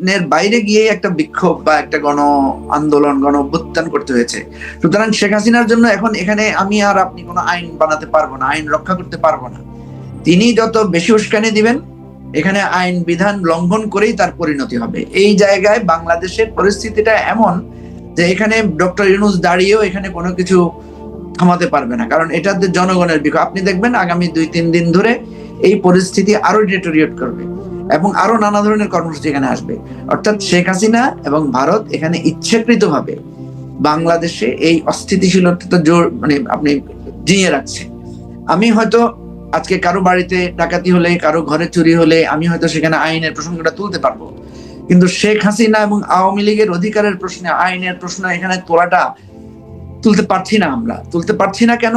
আইনের বাইরে গিয়ে একটা বিক্ষোভ বা একটা গণ আন্দোলন, গণ অভ্যুত্থান করতে হয়েছে। সুতরাং শেখ হাসিনার জন্য এখন এখানে আমি আর আপনি কোনো আইন বানাতে পারব না, আইন রক্ষা করতে পারব না। তিনি যত বেশি উস্কানি দিবেন, এখানে আইন বিধান লঙ্ঘন করেই তার পরিণতি হবে। এই জায়গায় বাংলাদেশের পরিস্থিতিটা এমন যে এখানে ডক্টর ইউনুস দাঁড়িয়েও এখানে কোনো কিছু থামাতে পারবে না। কারণ এটা জনগণের বিক্ষোভ। আপনি দেখবেন আগামী দুই তিন দিন ধরে এই পরিস্থিতি আরও ডিটোরিয়েট করবে। এবং আরও নানা ধরনের কর্মসূচি এখানে আসবে। অর্থাৎ শেখ হাসিনা এবং ভারত এখানে ইচ্ছাকৃতভাবে বাংলাদেশে এই অস্থিতিশীলতা জোর মানে আপনি জিয়ে রাখছে। আমি হয়তো আজকে কারও বাড়িতে ডাকাতি হলে, কারও ঘরে চুরি হলে আমি হয়তো সেখানে আইনের প্রসঙ্গটা তুলতে পারব। কিন্তু শেখ হাসিনা এবং আওয়ামী লীগের অধিকারের প্রশ্নে, আইনের প্রশ্ন এখানে তোলাটা তুলতে পারছি না আমরা। তুলতে পারছি না কেন?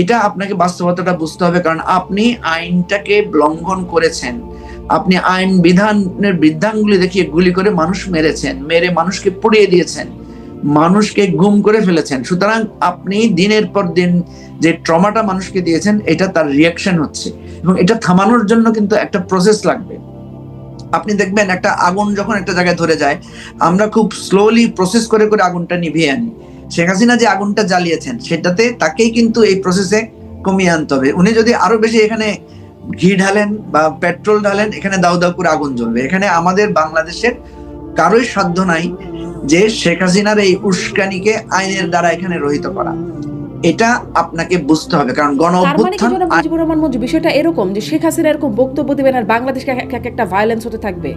এটা আপনাকে বাস্তবতাটা বুঝতে হবে, কারণ আপনি আইনটাকে লঙ্ঘন করেছেন। আপনি আইন বিধানের বিধানগুলি দেখিয়ে গুলি করে মানুষ মেরেছেন, মেরে মানুষকে পুড়িয়ে দিয়েছেন, মানুষকে গুম করে ফেলেছেন। সুতরাং আপনি দিনের পর দিন যে ট্রমাটা মানুষকে দিয়েছেন, এটা তার রিয়াকশন হচ্ছে। এবং এটা থামানোর জন্য কিন্তু একটা প্রসেস লাগবে। আপনি দেখবেন একটা আগুন যখন একটা জায়গায় ধরে যায়, আমরা খুব স্লোলি প্রসেস করে করে আগুনটা নিভিয়ে আনি। শেখ হাসিনা যে আগুনটা জ্বালিয়েছেন, সেটাতে তাকেই কিন্তু এই প্রসেসে কমিয়ে আনতে হবে। উনি যদি আরও বেশি এখানে ঘি ঢালেন বা পেট্রোল ঢালেন এখানে দাউ দাউ করে আগুন জ্বলবে। এখানে আমাদের বাংলাদেশের কারোই সাধ্য নাই যে শেখ হাসিনার এই উস্কানিকে আইনের দ্বারা এখানে রহিত করা। এটা আপনাকে বুঝতে হবে কারণ গণ মানে অভ্যুত্থান মুজিবুর রহমান মঞ্জু বিষয়টা এরকম যে শেখ হাসিনা এরকম বক্তব্য দিবেন আর এক একটা ভায়োলেন্স হতে থাকবে।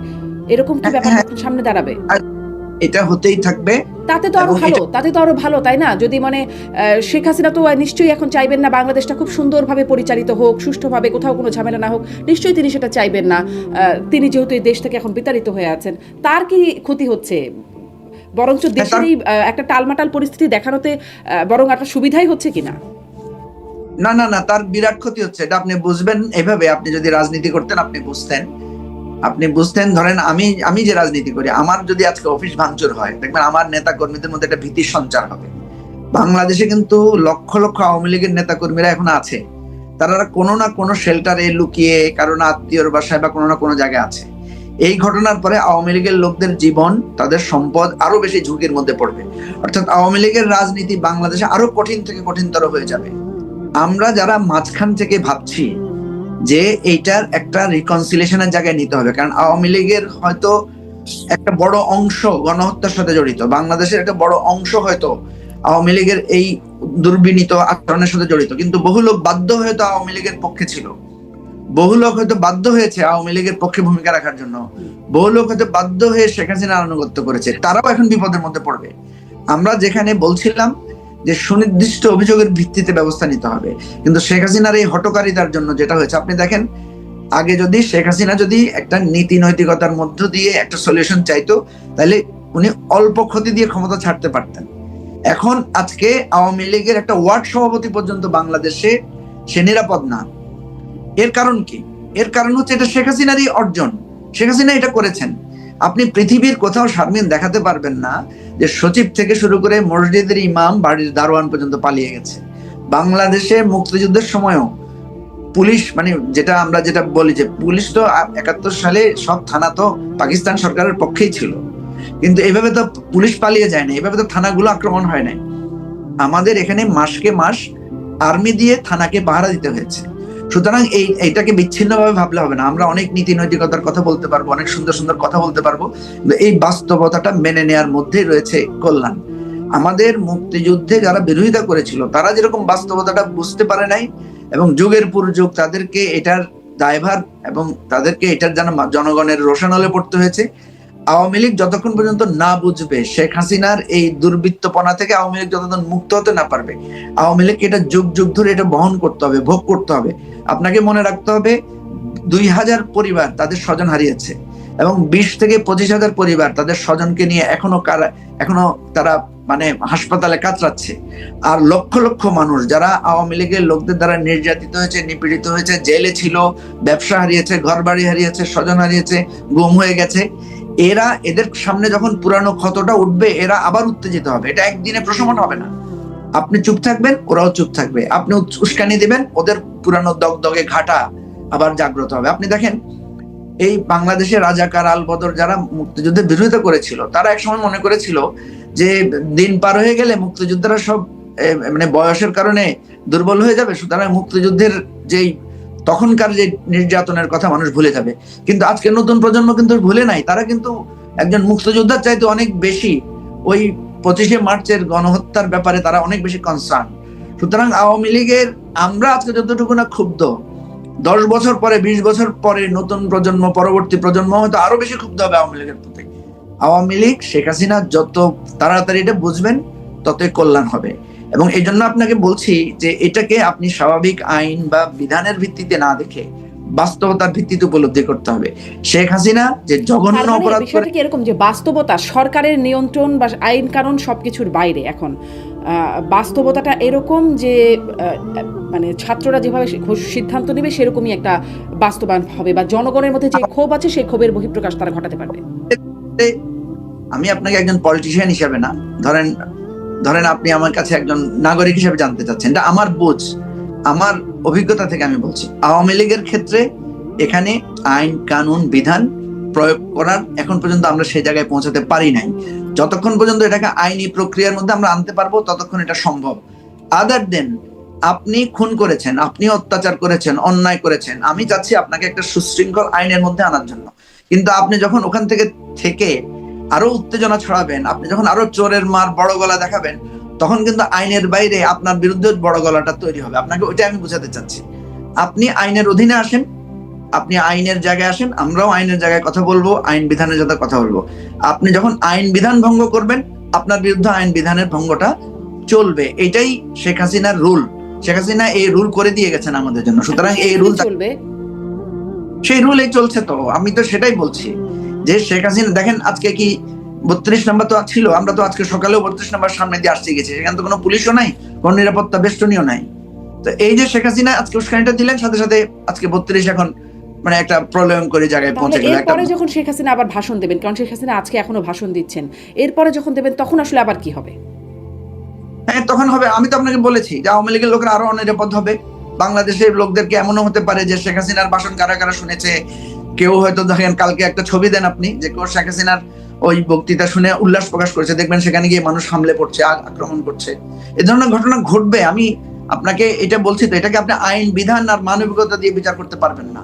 এরকম কি ব্যাপার হ্যাঁ। সামনে দাঁড়াবে? এটা হতেই থাকবে তাতে তো আরও ভালো তাতে তো আরও ভালো তাই না? যদি মানে শেখ হাসিনা তো নিশ্চয়ই এখন চাইবেন না বাংলাদেশটা খুব সুন্দরভাবে পরিচালিত হোক সুষ্ঠুভাবে কোথাও কোনো ঝামেলা না হোক নিশ্চয়ই তিনি সেটা চাইবেন না। তিনি যেহেতু এই দেশ থেকে এখন বিতাড়িত হয়ে আছেন তার কি ক্ষতি হচ্ছে? বরঞ্চ দেশের আহ, একটা টালমাটাল পরিস্থিতি দেখানোতে বরং একটা সুবিধাই হচ্ছে কিনা? না না না তার বিরাট ক্ষতি হচ্ছে এটা আপনি বুঝবেন এভাবে আপনি যদি রাজনীতি করতেন আপনি বুঝতেন। আপনি বুঝতেন, ধরেন আমি আমি যে রাজনীতি করি, আমার যদি আজকে অফিস ভাঙচুর হয়, দেখবেন আমার নেতা কর্মীদের মধ্যে একটা ভীতির সঞ্চার হবে। বাংলাদেশে কিন্তু লক্ষ লক্ষ আওয়ামী লীগের নেতা কর্মীরা এখন আছে। তারা কোনো না কোনো শেল্টারে লুকিয়ে কারও না আত্মীয়র বাসায় বা কোনো না কোনো জায়গায় আছে। এই ঘটনার পরে আওয়ামী লীগের লোকদের জীবন, তাদের সম্পদ আরও বেশি ঝুঁকির মধ্যে পড়বে। অর্থাৎ আওয়ামী লীগের রাজনীতি বাংলাদেশে আরও কঠিন থেকে কঠিনতর হয়ে যাবে। আমরা যারা মাঝখান থেকে ভাবছি যে এইটার একটা রিকনসিলেশনের জায়গায় নিতে হবে। কারণ আওয়ামী লীগের হয়তো একটা বড় অংশ গণহত্যার সাথে জড়িত, বাংলাদেশের একটা বড় অংশ হয়তো আওয়ামী লীগের এই দুর্বিনীত আচরণের সাথে জড়িত। কিন্তু বহু লোক বাধ্য হয়তো আওয়ামী লীগের পক্ষে ছিল। বহু লোক হয়তো বাধ্য হয়েছে আওয়ামী লীগের পক্ষে ভূমিকা রাখার জন্য। বহু লোক হয়তো বাধ্য হয়ে শেখ হাসিনার আনুগত্য করেছে। তারাও এখন বিপদের মধ্যে পড়বে। আমরা যেখানে বলছিলাম যে সুনির্দিষ্ট অভিযোগের ভিত্তিতে ব্যবস্থা নিতে হবে। কিন্তু শেখ হাসিনার এই হটকারিতার জন্য যেটা হয়েছে, আপনি দেখেন, আগে যদি শেখ হাসিনা যদি একটা নীতি নৈতিকতার মধ্য দিয়ে একটা সলিউশন চাইতো, তাহলে উনি অল্প ক্ষতি দিয়ে ক্ষমতা ছাড়তে পারতেন। এখন আজকে আওয়ামী লীগের একটা ওয়ার্ড সভাপতি পর্যন্ত বাংলাদেশে সে নিরাপদ না। এর কারণ কি? এর কারণ হচ্ছে এটা শেখ হাসিনারই অর্জন। শেখ হাসিনা এটা করেছেন। আপনি পৃথিবীর কোথাও শারমিন দেখাতে পারবেন না যে সচিব থেকে শুরু করে মসজিদের ইমাম, বাড়ির দারোয়ান পর্যন্ত পালিয়ে গেছে। বাংলাদেশে মুক্তিযুদ্ধের সময়ও পুলিশ মানে যেটা আমরা যেটা বলি যে পুলিশ তো একাত্তর সালে সব থানা তো পাকিস্তান সরকারের পক্ষেই ছিল। কিন্তু এভাবে তো পুলিশ পালিয়ে যায় না, এভাবে তো থানাগুলো আক্রমণ হয় নাই। আমাদের এখানে মাসকে মাস আর্মি দিয়ে থানাকে পাহারা দিতে হয়েছে। সুতরাং এই, এইটাকে বিচ্ছিন্নভাবে ভাবলে হবে না। আমরা অনেক নীতি নৈতিকতার কথা বলতে পারব, অনেক সুন্দর সুন্দর কথা বলতে পারব, কিন্তু এই বাস্তবতাটা মেনে নেয়ার মধ্যেই রয়েছে কল্যাণ। আমাদের মুক্তিযুদ্ধে যারা বিরোধিতা করেছিল, তারা যেরকম বাস্তবতাটা বুঝতে পারে নাই, এবং যুগের পর যুগ তাদেরকে এটার দায়ভার এবং তাদেরকে এটার যেন জনগণের রোশানলে পড়তে হয়েছে। আওয়ামী লীগ যতক্ষণ পর্যন্ত না বুঝবে, শেখ হাসিনার এই দুর্বৃত্তপনা থেকে আওয়ামী লীগ যতক্ষণ মুক্ত হতে না পারবে, আওয়ামী লীগকে এটা যুগ যুগ ধরে এটা বহন করতে হবে, ভোগ করতে হবে। আপনাকে মনে রাখতে হবে, দুই হাজার পরিবার তাদের স্বজন হারিয়েছে এবং বিশ থেকে পঁচিশ হাজার পরিবার তাদের স্বজনকে নিয়ে এখনও কারা, এখনও তারা মানে হাসপাতালে কাতরাচ্ছে। আর লক্ষ লক্ষ মানুষ যারা আওয়ামী লীগের লোকদের দ্বারা নির্যাতিত হয়েছে, নিপীড়িত হয়েছে, জেলে ছিল, ব্যবসা হারিয়েছে ঘর বাড়ি হারিয়েছে, স্বজন হারিয়েছে, গুম হয়ে গেছে, এরা এদের সামনে যখন পুরানো ক্ষতটা উঠবে, এরা আবার উত্তেজিত হবে। এটা একদিনে প্রশমন হবে না। আপনি চুপ থাকবেন, ওরাও চুপ থাকবে। আপনি উস্কানি দিবেন, ওদের পুরানো দগদগে ঘাটা আবার জাগ্রত হবে। আপনি দেখেন, এই বাংলাদেশে রাজাকার আলবদর যারা মুক্তিযুদ্ধের বিরোধিতা করেছিল, তারা একসময় মনে করেছিল যে দিন পার হয়ে গেলে মুক্তিযোদ্ধারা সব মানে বয়সের কারণে দুর্বল হয়ে যাবে, সুতরাং মুক্তিযুদ্ধের যেই তখনকার যে নির্যাতনের কথা মানুষ ভুলে যাবে। কিন্তু আজকে নতুন প্রজন্ম কিন্তু ভুলে নাই, তারা কিন্তু একজন মুক্তিযোদ্ধার চাইতে অনেক বেশি ওই পঁচিশে মার্চের গণহত্যার ব্যাপারে তারা অনেক বেশি কনসার্ন সুতরাং আওয়ামী লীগের আমরা আজকে যতটুকু না ক্ষুব্ধ দশ বছর পরে বিশ বছর পরে নতুন প্রজন্ম পরবর্তী প্রজন্ম হয়তো আরও বেশি ক্ষুব্ধ হবে আওয়ামী লীগের প্রতি। আওয়ামী লীগ শেখ হাসিনা যত তাড়াতাড়ি এটা বুঝবেন ততই কল্যাণ হবে। এবং এই জন্য আপনাকে বলছি যে এটাকে আপনি স্বাভাবিক আইন বা বিধানের ভিত্তিতে না দেখে বাস্তবতার ভিত্তিতে উপলব্ধি করতে হবে। শেখ হাসিনা যে জঘন্য মানে অপরাধ এরকম যে বাস্তবতা সরকারের নিয়ন্ত্রণ বা আইন কানুন সবকিছুর বাইরে এখন? বাস্তবতাটা এরকম যে মানে ছাত্ররা যেভাবে সিদ্ধান্ত নেবে সেরকমই একটা বাস্তবায়ন হবে বা জনগণের মধ্যে যে ক্ষোভ আছে সেই ক্ষোভের বহিঃপ্রকাশ তারা ঘটাতে পারবে। আমি আপনাকে একজন পলিটিশিয়ান হিসাবে না ধরেন ধরেন আপনি আমার কাছে একজন নাগরিক হিসেবে জানতে চাচ্ছেন। এটা আমার বোঝ আমার অভিজ্ঞতা থেকে আমি বলছি। আওয়ামী লীগের ক্ষেত্রে এখানে আইন কানুন বিধান প্রয়োগ করার এখন পর্যন্ত আমরা সেই জায়গায় পৌঁছাতে পারি নাই। যতক্ষণ পর্যন্ত এটাকে আইনি প্রক্রিয়ার মধ্যে আমরা আনতে পারব, ততক্ষণ এটা সম্ভব। আদার দেন আপনি খুন করেছেন, আপনি অত্যাচার করেছেন, অন্যায় করেছেন, আমি চাচ্ছি আপনাকে একটা সুশৃঙ্খল আইনের মধ্যে আনার জন্য। কিন্তু আপনি যখন ওখান থেকে থেকে আরও উত্তেজনা ছড়াবেন, আপনি যখন আরও চোরের মার বড় গলা দেখাবেন, তখন কিন্তু আইনের বাইরে আপনার বিরুদ্ধে বড় গলাটা তৈরি হবে। আপনাকে ওইটা আমি বোঝাতে চাচ্ছি। আপনি আইনের অধীনে আসেন আপনি আইনের জায়গায় আসেন আমরাও আইনের জায়গায় কথা বলব আইন বিধানের সাথে কথা বলব। আপনি যখন আইন বিধান ভঙ্গ করবেন আপনার বিরুদ্ধে আইন বিধানের ভঙ্গটা চলবে। এটাই শেখ হাসিনার রুল। শেখ হাসিনা এই রুল করে দিয়ে গেছেন আমাদের জন্য। সুতরাং এই রুল চলবে। সেই রুলেই চলছে তো। আমি তো সেটাই বলছি। যে শেখ হাসিনা দেখেন আজকে কি বত্রিশ নাম্বার তো ছিল আমরা তো আজকে সকালেও বত্রিশ নাম্বার সামনে দিয়ে আসতে গেছি। সেখানে তো কোনো পুলিশও নাই কোনো নিরাপত্তা বেষ্টনীয় নাই। তো এই যে শেখ হাসিনা আজকে উস্কানিটা দিলেন সাথে সাথে আজকে বত্রিশ এখন মানে একটা জায়গায় পৌঁছে গেল এরপরে যখন শেখ হাসিনা আবার ভাষণ দেবেন কারণ শেখ হাসিনা আজকে এখনও ভাষণ দিচ্ছেন এরপরে যখন দেবেন তখন আসলে আবার কি হবে? হ্যাঁ তখন হবে। আমি তো আপনাকে বলেছি যে আওয়ামী লীগের লোকেরা আরও অনিরাপদ হবে। বাংলাদেশের লোকদেরকে এমনও হতে পারে যে শেখ হাসিনার ভাষণ কারা কারা শুনেছে কেউ হয়তো দেখেন কালকে একটা ছবি দেন আপনি যে কেউ শেখ হাসিনার ওই বক্তৃতা শুনে উল্লাস প্রকাশ করেছে। দেখবেন সেখানে গিয়ে মানুষ হামলে পড়ছে আক্রমণ করছে। এ ধরনের ঘটনা ঘটবে। আমি আপনাকে এটা বলছি তো এটাকে আপনি আইন বিধান আর মানবিকতা দিয়ে বিচার করতে পারবেন না।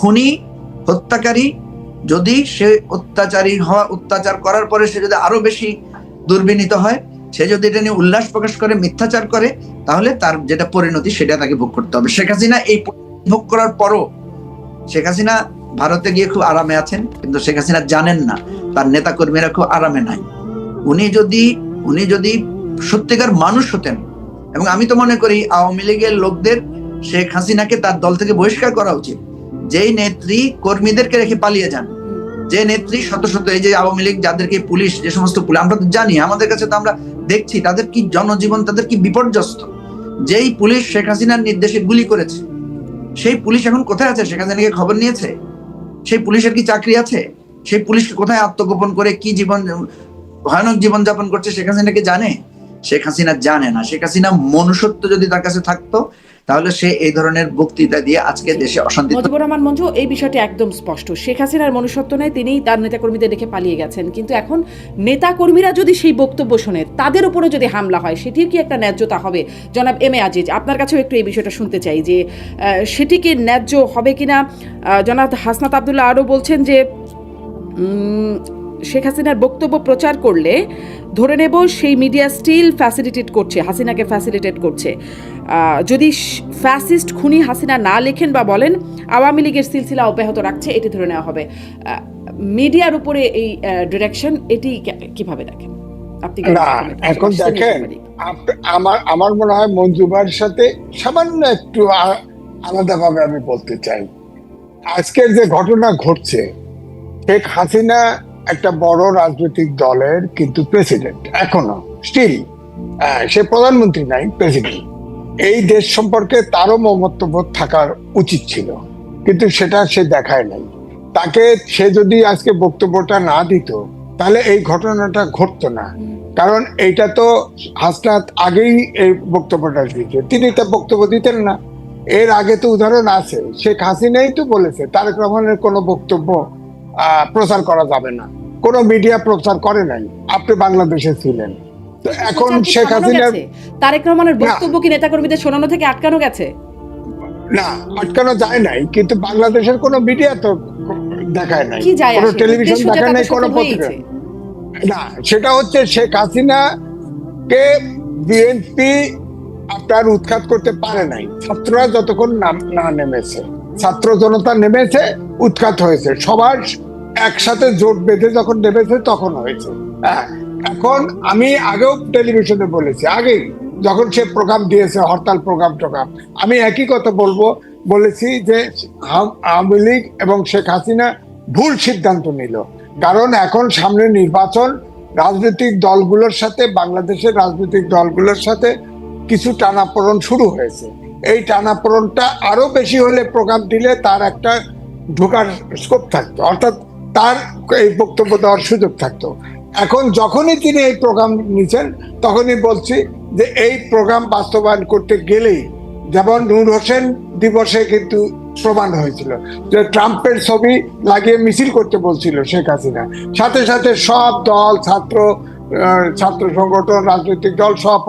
খুনি, হত্যাকারী, যদি সে অত্যাচারী হওয়া, অত্যাচার করার পরে সে যদি আরও বেশি দুর্বিনীত হয়, সে যদি এটা নিয়ে উল্লাস প্রকাশ করে, মিথ্যাচার করে, তাহলে তার যেটা পরিণতি সেটা তাকে ভোগ করতে হবে। শেখ হাসিনা এই ভোগ করার পরও শেখ হাসিনা ভারতে গিয়ে খুব আরামে আছেন, কিন্তু শেখ হাসিনা জানেন না, তার নেতা কর্মীরা খুব আরামে নাই। উনি যদি উনি যদি সত্যিকার মানুষ হতেন, এবং আমি তো মনে করি আওয়ামী লীগের লোকদের শেখ হাসিনাকে তার দল থেকে বহিষ্কার করা উচিত। যেই নেত্রী কর্মীদেরকে রেখে পালিয়ে যান যে নেত্রী শত শত এই যে আওয়ামী লীগ, যাদেরকে পুলিশ, যে সমস্ত পুলিশ, আমরা তো জানি, আমাদের কাছে তো আমরা দেখছি, তাদের কি জনজীবন, তাদের কি বিপর্যস্ত? যেই পুলিশ শেখ হাসিনার নির্দেশে গুলি করেছে, সেই পুলিশ এখন কোথায় আছে? শেখ হাসিনাকে খবর নিয়েছে? সেই পুলিশের কি চাকরি আছে? সেই পুলিশ কোথায় আত্মগোপন করে কি জীবন, ভয়ানক জীবন যাপন করছে শেখ হাসিনাকে জানে? শেখ হাসিনা জানে না। শেখ হাসিনা মনুষ্যত্ব যদি তার কাছে থাকতো তাহলে সে এই ধরনের বক্তৃতা দিয়ে আজকে দেশে অশান্তি মুজিবুর রহমান মঞ্জু এই বিষয়টি একদম স্পষ্ট। শেখ হাসিনার মনুষ্যত্ব নেই তিনি তার নেতাকর্মীদের রেখে পালিয়ে গেছেন। কিন্তু এখন নেতাকর্মীরা যদি সেই বক্তব্য শোনে তাদের উপরে যদি হামলা হয় সেটির কি একটা ন্যায্যতা হবে? জনাব এম এ আজিজ আপনার কাছেও একটু এই বিষয়টা শুনতে চাই যে আহ, সেটি কি ন্যায্য হবে কিনা? জনাব হাসনাত আবদুল্লাহ আরও বলছেন যে শেখ হাসিনার বক্তব্য প্রচার করলে ধরে নেব সেই মিডিয়া স্টিল ফ্যাসিলিটেট করছে হাসিনাকে ফ্যাসিলিটেট করছে। যদি ফ্যাসিস্ট খুনি হাসিনা না লেখেন বা বলেন আওয়ামী লীগের সিলসিলা অব্যাহত রাখছে এটি ধরে নেওয়া হবে। মিডিয়ার উপরে এই ডিরেকশন এটি কীভাবে দেখেন? আপনি? এখন দেখেন আমার আমার মনে হয় মঞ্জুবার সাথে সামান্য একটু আলাদাভাবে আমি বলতে চাই। আজকের যে ঘটনা ঘটছে শেখ হাসিনা একটা বড় রাজনৈতিক দলের কিন্তু প্রেসিডেন্ট এখনও স্টিল সে প্রধানমন্ত্রী নাই প্রেসিডেন্ট এই দেশ সম্পর্কে তারও মমত্ববোধ থাকার উচিত ছিল, কিন্তু সেটা সে দেখায় নাই। তাকে সে যদি আজকে বক্তব্যটা না দিত, তাহলে এই ঘটনাটা ঘটতো না। কারণ এইটা তো হাসনাত আগেই এই বক্তব্যটা দিতে তিনি তা বক্তব্য দিতেন না। এর আগে তো উদাহরণ আছে। শেখ হাসিনাই তো বলেছে, তারেক রহমানের কোনো বক্তব্য প্রচার করা যাবে না। কোনো মিডিয়া প্রচার করে নাই। আপনি বাংলাদেশে ছিলেন। তো এখন শেখ হাসিনার তারেক রহমানের বক্তব্য কি নেতাকর্মীদের শোনানো থেকে আটকানো গেছে? না আটকানো যায় নাই। কিন্তু বাংলাদেশের কোনো মিডিয়া তো দেখায় নাই। কোনো টেলিভিশন দেখায় নাই কোনো পত্রিকা। না সেটা হচ্ছে শেখ হাসিনা কে বিএনপি আপনার উৎখাত করতে পারে নাই। ছাত্ররা যতক্ষণ নাম- না নেমেছে ছাত্র জনতা নেমেছে উৎখাত হয়েছে। সবার একসাথে জোট বেঁধে যখন নেমেছে, তখন হয়েছে। হ্যাঁ এখন আমি আগেও টেলিভিশনে বলেছি, আগেই যখন সে প্রোগ্রাম দিয়েছে, হরতাল প্রোগ্রাম টোগ্রাম, আমি একই কথা বলব, বলেছি যে আওয়ামী লীগ এবং শেখ হাসিনা ভুল সিদ্ধান্ত নিল। কারণ এখন সামনে নির্বাচন, রাজনৈতিক দলগুলোর সাথে, বাংলাদেশের রাজনৈতিক দলগুলোর সাথে কিছু টানাপোড়ন শুরু হয়েছে। এই টানাপোড়নটা আরও বেশি হলে প্রোগ্রাম দিলে তার একটা ঢোকার স্কোপ থাকতো, অর্থাৎ তার এই বক্তব্য দেওয়ার সুযোগ থাকতো। এখন যখনই তিনি এই প্রোগ্রাম নিচ্ছেন তখনই বলছি যে এই প্রোগ্রাম বাস্তবায়ন করতে গেলেই যেমন নূর হোসেন দিবসে কিন্তু প্রমাণ হয়েছিল, যে ট্রাম্পের ছবি লাগিয়ে মিছিল করতে বলছিল শেখ হাসিনা। সাথে সাথে সব দল, ছাত্র ছাত্র সংগঠন, রাজনৈতিক দল সব